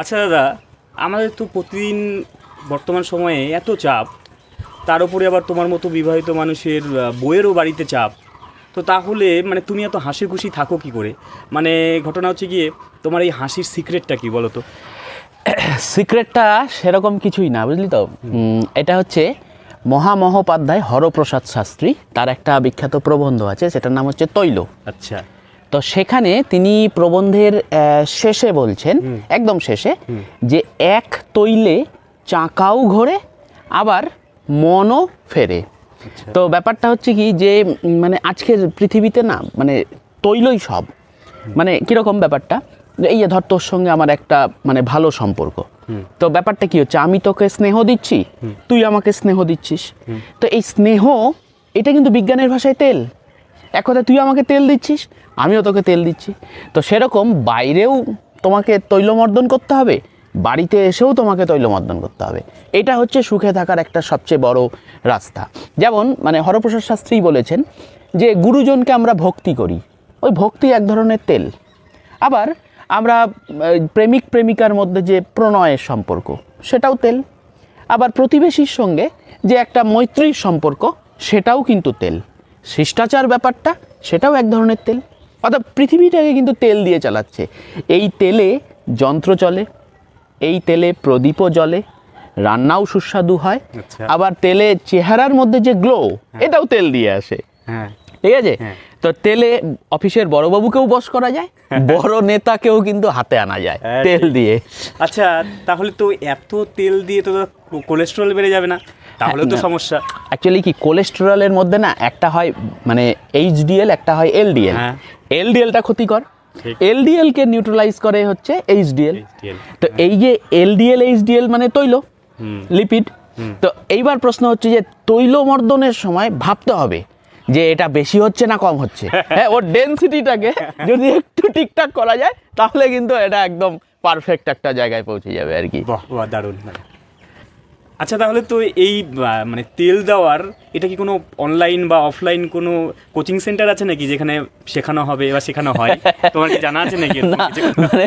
আচ্ছা দাদা আমাদের তো প্রতিদিন বর্তমান সময়ে এত চাপ তার উপরে আবার তোমার মতো বিবাহিত মানুষের বইয়েরও বাড়িতে চাপ। তো তাহলে মানে তুমি এত হাসি খুশি থাকো কি করে? মানে ঘটনা হচ্ছে গিয়ে তোমার এই হাসির সিক্রেটটা কি বলো তো? সিক্রেটটা সেরকম কিছুই না বুঝলি তো? এটা হচ্ছে মহামহোপাধ্যায় হরপ্রসাদ শাস্ত্রী তার একটা বিখ্যাত প্রবন্ধ আছে সেটার নাম হচ্ছে তৈল। আচ্ছা। তো সেখানে তিনি প্রবন্ধের শেষে বলছেন একদম শেষে যে এক তৈলে চাকাও ঘোরে আবার মনও ফেরে। তো ব্যাপারটা হচ্ছে কি যে মানে আজকের পৃথিবীতে না মানে তৈলই সব। মানে কীরকম ব্যাপারটা? এই ধর তোর সঙ্গে আমার একটা মানে ভালো সম্পর্ক। তো ব্যাপারটা কি হচ্ছে আমি তোকে স্নেহ দিচ্ছি তুই আমাকে স্নেহ দিচ্ছিস। তো এই স্নেহ এটা কিন্তু বিজ্ঞানের ভাষায় তেল। এক কথা তুই আমাকে তেল দিচ্ছিস, আমিও তোকে তেল দিচ্ছি। তো সেরকম বাইরেও তোমাকে তৈলমর্দন করতে হবে, বাড়িতে এসেও তোমাকে তৈলমর্দন করতে হবে। এটা হচ্ছে সুখে থাকার একটা সবচেয়ে বড় রাস্তা। যেমন মানে হরপ্রসাদ শাস্ত্রী বলেছেন যে, গুরুজনকে আমরা ভক্তি করি, ওই ভক্তি এক ধরনের তেল। আবার আমরা প্রেমিক প্রেমিকার মধ্যে যে প্রণয়ের সম্পর্ক, সেটাও তেল। আবার প্রতিবেশীর সঙ্গে যে একটা মৈত্রীর সম্পর্ক, সেটাও কিন্তু তেল। শিষ্টাচার ব্যাপারটা সেটাও এক ধরনের তেল। অর্থাৎ পৃথিবীটাকে কিন্তু তেল দিয়ে চালাচ্ছে। এই তেলে যন্ত্র চলে এই তেলে প্রদীপও জ্বলে রান্নাও সুস্বাদু হয়। আচ্ছা। আবার তেলে চেহারার মধ্যে যে গ্লো এটাও তেল দিয়ে আসে। হ্যাঁ। ঠিক আছে? হ্যাঁ। তো তেলে অফিসের বড়বাবুকেও বস করা যায় বড় নেতাকেও কিন্তু হাতে আনা যায় হ্যাঁ, তেল দিয়ে। আচ্ছা তাহলে তো এত তেল দিয়ে তো কোলেস্ট্রল বেড়ে যাবে না। তাহলে তো সমস্যা। অ্যাকচুয়ালি কি কোলেস্টেরলের মধ্যে না একটা হয় মানে এইচডিএল একটা হয় এলডিএল হ্যাঁ। এলডিএলটা ক্ষতিকর। ঠিক। এলডিএল কে নিউট্রালাইজ করে হচ্ছে এইচডিএল তো এই যে এলডিএল এইচডিএল মানে তৈল লিপিড তো এইবার প্রশ্ন হচ্ছে যে তৈল মর্দনের সময় ভাবতে হবে যে এটা বেশি হচ্ছে না কম হচ্ছে। হ্যাঁ ওর ডেনসিটিটাকে যদি একটু ঠিকঠাক করা যায় তাহলে কিন্তু এটা একদম পারফেক্ট একটা জায়গায় পৌঁছে যাবে আর কি। দারুণ। আচ্ছা তাহলে তো এই মানে তেল দেওয়ার এটা কি কোনো অনলাইন বা অফলাইন কোনো কোচিং সেন্টার আছে নাকি যেখানে শেখানো হবে বা শেখানো হয় তোমার কি জানা আছে নাকি? মানে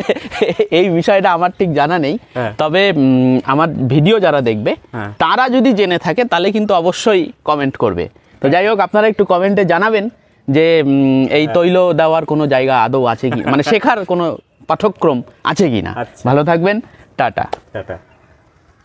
এই বিষয়টা আমার ঠিক জানা নেই হ্যাঁ। তবে আমার ভিডিও যারা দেখবে হ্যাঁ। তারা যদি জেনে থাকে তাহলে কিন্তু অবশ্যই কমেন্ট করবে তো যাই হোক আপনারা একটু কমেন্টে জানাবেন যে এই হ্যাঁ। তৈল দেওয়ার কোনো জায়গা আদৌ আছে কি মানে শেখার কোনো পাঠ্যক্রম আছে কি না আচ্ছা। ভালো থাকবেন টাটা টাটা